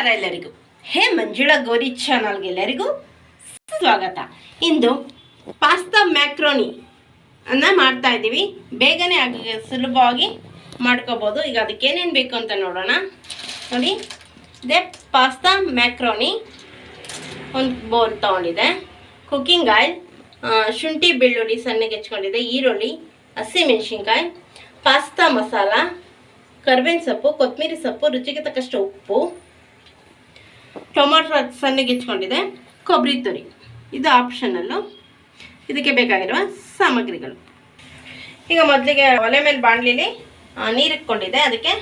ನಮಸ್ಕಾರ ಎಲ್ಲರಿಗೂ. ಹೇ ಮಂಜುಳಾ ಗೌರಿ ಚಾನಲ್ಗೆ ಎಲ್ಲರಿಗೂ ಸ್ವಾಗತ. ಇಂದು ಪಾಸ್ತಾ ಮ್ಯಾಕ್ರೋನಿ ಅನ್ನ ಮಾಡ್ತಾ ಇದ್ದೀವಿ. ಬೇಗನೆ ಆಗಿ ಸುಲಭವಾಗಿ ಮಾಡ್ಕೋಬೋದು. ಈಗ ಅದಕ್ಕೆ ಏನೇನು ಬೇಕು ಅಂತ ನೋಡೋಣ. ನೋಡಿ, ಇದೇ ಪಾಸ್ತಾ ಮ್ಯಾಕ್ರೋನಿ. ಒಂದು ಬೌಲ್ ತೊಗೊಂಡಿದೆ. ಕುಕ್ಕಿಂಗ್ ಆಯಿಲ್ ಶುಂಠಿ ಬೆಳ್ಳುಳ್ಳಿ ಸಣ್ಣಗೆ ಹೆಚ್ಕೊಂಡಿದೆ. ಈರುಳ್ಳಿ ಹಸಿಮೆಣಸಿನ್ಕಾಯಿ ಪಾಸ್ತಾ ಮಸಾಲ, ಕರ್ಬೇವಿನ ಸೊಪ್ಪು ಕೊತ್ತಂಬರಿ ಸೊಪ್ಪು, ರುಚಿಗೆ ತಕ್ಕಷ್ಟು ಉಪ್ಪು. ಟೊಮೊಟೊ ಸಣ್ಣಗೆ ಹೆಚ್ಕೊಂಡಿದೆ ಕೊಬ್ಬರಿ ತುರಿ. ಇದು ಆಪ್ಷನಲ್ಲು ಇದಕ್ಕೆ ಬೇಕಾಗಿರುವ ಸಾಮಗ್ರಿಗಳು. ಈಗ ಮೊದಲಿಗೆ ಒಲೆ ಮೇಲೆ ಬಾಣಲಿಲಿ ನೀರು ಇಟ್ಕೊಂಡಿದೆ. ಅದಕ್ಕೆ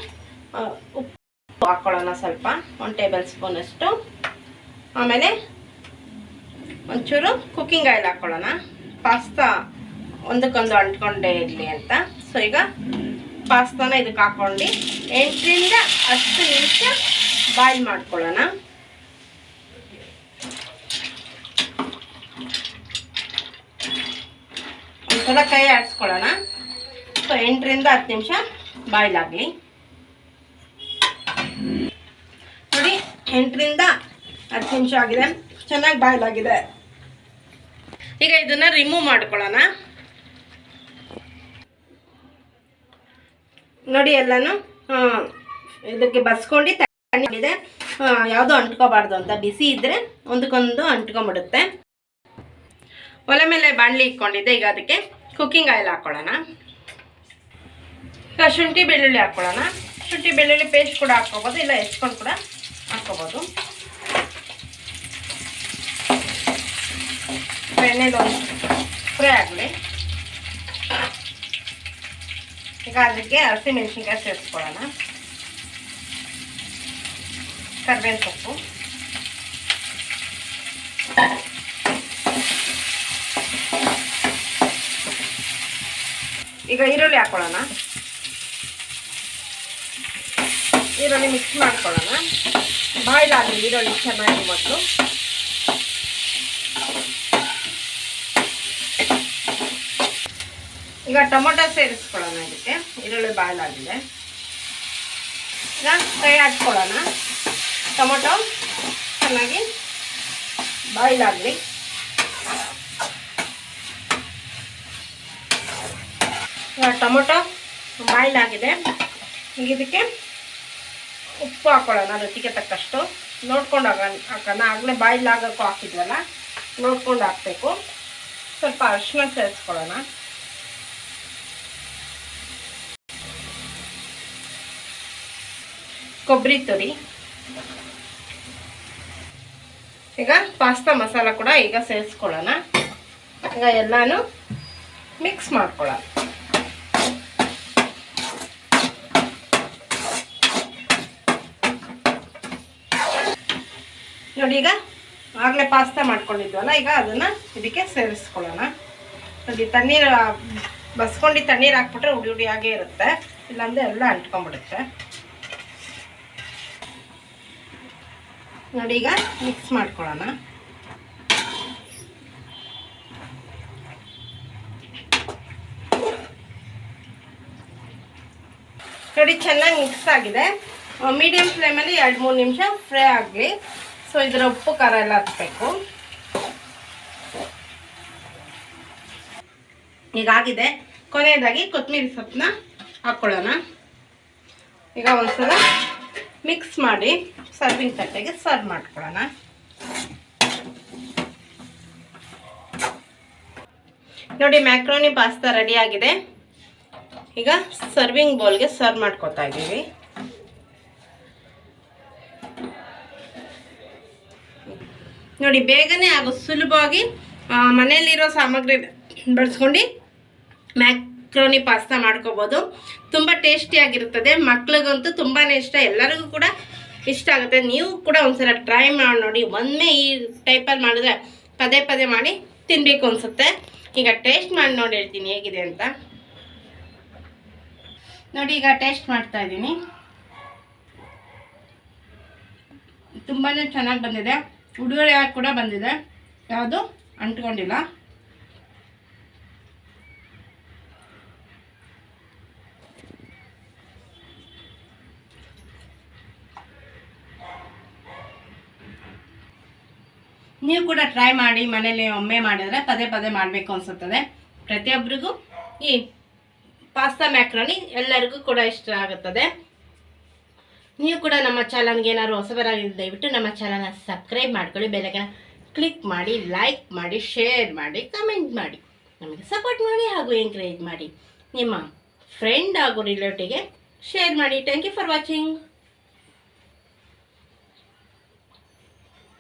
ಉಪ್ಪು ಹಾಕ್ಕೊಳ್ಳೋಣ ಸ್ವಲ್ಪ. ಒಂದು ಟೇಬಲ್ ಸ್ಪೂನಷ್ಟು ಆಮೇಲೆ ಒಂಚೂರು ಕುಕ್ಕಿಂಗ್ ಆಯಿಲ್ ಹಾಕ್ಕೊಳ್ಳೋಣ ಪಾಸ್ತಾ ಒಂದಕ್ಕೊಂದು ಅಂಟ್ಕೊಂಡೇ ಇರಲಿ ಅಂತ. ಸೊ ಈಗ ಪಾಸ್ತಾನ ಇದಕ್ಕೆ ಹಾಕ್ಕೊಂಡು, ಎಂಟರಿಂದ ಹತ್ತು ನಿಮಿಷ ಬಾಯ್ಲ್ ಮಾಡ್ಕೊಳ್ಳೋಣ. ಒಂದ್ಸಲ ಕೈ ಆಡಿಸ್ಕೊಳ್ಳೋಣ. ಸೊ ಎಂಟರಿಂದ ಹತ್ತು ನಿಮಿಷ ಬಾಯ್ಲಾಗಲಿ. ನೋಡಿ, ಎಂಟರಿಂದ ಹತ್ತು ನಿಮಿಷ ಆಗಿದೆ. ಚೆನ್ನಾಗಿ ಬಾಯ್ಲಾಗಿದೆ. ಈಗ ಇದನ್ನು ರಿಮೂವ್ ಮಾಡ್ಕೊಳ್ಳೋಣ. ನೋಡಿ, ಎಲ್ಲಾನು ಇದಕ್ಕೆ ಬಸ್ಕೊಂಡು ತಣ್ಣಿದೆ ಯಾವುದು ಅಂಟ್ಕೋಬಾರ್ದು ಅಂತ ಬಿಸಿ ಇದ್ರೆ ಒಂದಕ್ಕೊಂದು ಅಂಟ್ಕೊಂಬಿಡುತ್ತೆ ಒಲೆ ಮೇಲೆ ಬಾಣಲಿ ಇಟ್ಕೊಂಡಿದ್ದೆ, ಈಗ ಅದಕ್ಕೆ ಕುಕ್ಕಿಂಗ್ ಆಯಿಲ್ ಹಾಕ್ಕೊಳ್ಳೋಣ ಈಗ ಶುಂಠಿ ಬೆಳ್ಳುಳ್ಳಿ ಹಾಕ್ಕೊಳ್ಳೋಣ ಶುಂಠಿ ಬೆಳ್ಳುಳ್ಳಿ ಪೇಸ್ಟ್ ಕೂಡ ಹಾಕ್ಕೋಬೋದು, ಇಲ್ಲ ಹೆಚ್ಕೊಂಡು ಕೂಡ ಹಾಕ್ಕೋಬೋದು. ಎಣ್ಣೆದೊಂದು ಫ್ರೈ ಆಗಲಿ. ಈಗ ಅದಕ್ಕೆ ಹಸಿಮೆಣಸಿನ್ಕಾಯಿ ಸೇರಿಸ್ಕೊಳ್ಳೋಣ ಕರ್ಬೇವಿನ ಸೊಪ್ಪು. ಈಗ ಈರುಳ್ಳಿ ಹಾಕೊಳ್ಳೋಣ. ಈರುಳ್ಳಿ ಮಿಕ್ಸ್ ಮಾಡ್ಕೊಳ್ಳೋಣ. ಬಾಯ್ಲ್ ಆಗಲಿ ಈರುಳ್ಳಿ ಚೆನ್ನಾಗಿ ಮೊದಲು. ಈಗ ಟೊಮೊಟೊ ಸೇರಿಸ್ಕೊಳ್ಳೋಣ ಇದಕ್ಕೆ. ಈರುಳ್ಳಿ ಬಾಯ್ಲ್ ಆಗಿದೆ. ಈಗ ಕೈ ಹಾಕ್ಕೊಳ್ಳೋಣ. ಟೊಮೊಟೊ ಚೆನ್ನಾಗಿ ಬಾಯ್ಲ್ ಆಗಲಿ ಈಗ ಟೊಮೊಟೊ ಬಾಯ್ಲ್ ಆಗಿದೆ. ಈಗ ಇದಕ್ಕೆ ಉಪ್ಪು ಹಾಕೊಳ್ಳೋಣ ರುಚಿಗೆ ತಕ್ಕಷ್ಟು. ನೋಡ್ಕೊಂಡು ಹಾಕ ಹಾಕೋಣ ಆಗಲೇ ಬಾಯ್ಲ್ ಆಗೋಕ್ಕೂ ಹಾಕಿದ್ವಲ್ಲ, ನೋಡ್ಕೊಂಡು ಹಾಕಬೇಕು. ಸ್ವಲ್ಪ ಅರಿಶಿನ ಸೇರಿಸ್ಕೊಳ್ಳೋಣ. ಕೊಬ್ಬರಿ ತುರಿ. ಈಗ ಪಾಸ್ತಾ ಮಸಾಲ ಕೂಡ ಈಗ ಸೇರಿಸ್ಕೊಳ್ಳೋಣ. ಈಗ ಎಲ್ಲಾನು ಮಿಕ್ಸ್ ಮಾಡ್ಕೊಳ್ಳೋಣ. ನೋಡಿ ಈಗ ಆಗಲೇ ಪಾಸ್ತಾ ಮಾಡ್ಕೊಂಡಿದ್ವಲ್ಲ, ಈಗ ಅದನ್ನು ಇದಕ್ಕೆ ಸೇರಿಸ್ಕೊಳ್ಳೋಣ. ನೋಡಿ, ತಣ್ಣೀರು, ಬಸ್ಕೊಂಡು ತಣ್ಣೀರು ಹಾಕ್ಬಿಟ್ರೆ ಉಡಿ ಉಡಿ ಆಗೇ ಇರುತ್ತೆ. ಇಲ್ಲಾಂದರೆ ಎಲ್ಲ ಅಂಟ್ಕೊಂಡ್ಬಿಡುತ್ತೆ. ನೋಡಿ, ಈಗ ಮಿಕ್ಸ್ ಮಾಡ್ಕೊಳ್ಳೋಣ. ನೋಡಿ, ಚೆನ್ನಾಗಿ ಮಿಕ್ಸ್ ಆಗಿದೆ. ಮೀಡಿಯಂ ಫ್ಲೇಮಲ್ಲಿ ಎರಡು ಮೂರು ನಿಮಿಷ ಫ್ರೈ ಆಗಲಿ. ಸೊ ಇದರ ಉಪ್ಪು, ಖಾರ ಎಲ್ಲ ಹಾಕ್ಬೇಕು. ಈಗಾಗಿದೆ ಕೊನೆಯದಾಗಿ ಕೊತ್ತಂಬರಿ ಸೊಪ್ಪನ್ನ ಹಾಕ್ಕೊಳ್ಳೋಣ ಈಗ ಒಂದ್ಸಲ ಮಿಕ್ಸ್ ಮಾಡಿ ಸರ್ವಿಂಗ್ ತಟ್ಟೆಗೆ ಸರ್ವ್ ಮಾಡ್ಕೊಳ್ಳೋಣ. ನೋಡಿ ಮ್ಯಾಕ್ರೋನಿ ಪಾಸ್ತಾ ರೆಡಿ ಆಗಿದೆ. ಈಗ ಸರ್ವಿಂಗ್ ಬೌಲ್ಗೆ ಸರ್ವ್ ಮಾಡ್ಕೊತಾ ಇದ್ದೀವಿ. ನೋಡಿ, ಬೇಗನೆ ಹಾಗೂ ಸುಲಭವಾಗಿ ಮನೆಯಲ್ಲಿರೋ ಸಾಮಗ್ರಿ ಬಳಸ್ಕೊಂಡು ಮ್ಯಾಕ್ರೋನಿ ಪಾಸ್ತಾ ಮಾಡ್ಕೋಬೋದು. ತುಂಬ ಟೇಸ್ಟಿಯಾಗಿರುತ್ತದೆ. ಮಕ್ಳಿಗಂತೂ ತುಂಬಾ ಇಷ್ಟ. ಎಲ್ಲರಿಗೂ ಕೂಡ ಇಷ್ಟ ಆಗುತ್ತೆ. ನೀವು ಕೂಡ ಒಂದ್ಸಲ ಟ್ರೈ ಮಾಡಿ, ನೋಡಿ, ಒಮ್ಮೆ ಈ ಟೈಪಲ್ಲಿ ಮಾಡಿದ್ರೆ ಪದೇ ಪದೇ ಮಾಡಿ ತಿನ್ನಬೇಕು ಅನಿಸುತ್ತೆ. ಈಗ ಟೇಸ್ಟ್ ಮಾಡಿ ನೋಡಿ ಹೇಳ್ತೀನಿ ಹೇಗಿದೆ ಅಂತ. ನೋಡಿ, ಈಗ ಟೇಸ್ಟ್ ಮಾಡ್ತಾ ಇದ್ದೀನಿ. ತುಂಬಾ ಚೆನ್ನಾಗಿ ಬಂದಿದೆ. ಉಡುಗೊರೆ ಕೂಡ ಬಂದಿದೆ. ಯಾವುದು? ಅಂಟ್ಕೊಂಡಿಲ್ಲ. ನೀವು ಕೂಡ ಟ್ರೈ ಮಾಡಿ ಮನೇಲಿ ಒಮ್ಮೆ ಮಾಡಿದ್ರೆ ಪದೇ ಪದೇ ಮಾಡಬೇಕು ಅನಿಸುತ್ತದೆ. ಪ್ರತಿಯೊಬ್ಬರಿಗೂ ಈ ಪಾಸ್ತಾ ಮ್ಯಾಕ್ರೋನಿ ಎಲ್ಲರಿಗೂ ಕೂಡ ಇಷ್ಟ ಆಗುತ್ತದೆ. ನೀವು ಕೂಡ ನಮ್ಮ ಚಾನಲ್ಗೆ ಏನಾದ್ರು ಹೊಸಬರಾಗಿದ್ದು ದಯವಿಟ್ಟು ನಮ್ಮ ಚಾನಲ್ನ ಸಬ್ಸ್ಕ್ರೈಬ್ ಮಾಡ್ಕೊಳ್ಳಿ ಬೆಲ್ಲಕ್ಕೆ ಕ್ಲಿಕ್ ಮಾಡಿ ಲೈಕ್ ಮಾಡಿ ಶೇರ್ ಮಾಡಿ ಕಮೆಂಟ್ ಮಾಡಿ. ನಮಗೆ ಸಪೋರ್ಟ್ ಮಾಡಿ ಹಾಗೂ ಎಂಕರೇಜ್ ಮಾಡಿ. ನಿಮ್ಮ ಫ್ರೆಂಡ್ ಹಾಗೂ ರಿಲೇಟಿವ್ಗೆ ಶೇರ್ ಮಾಡಿ. Thank you for watching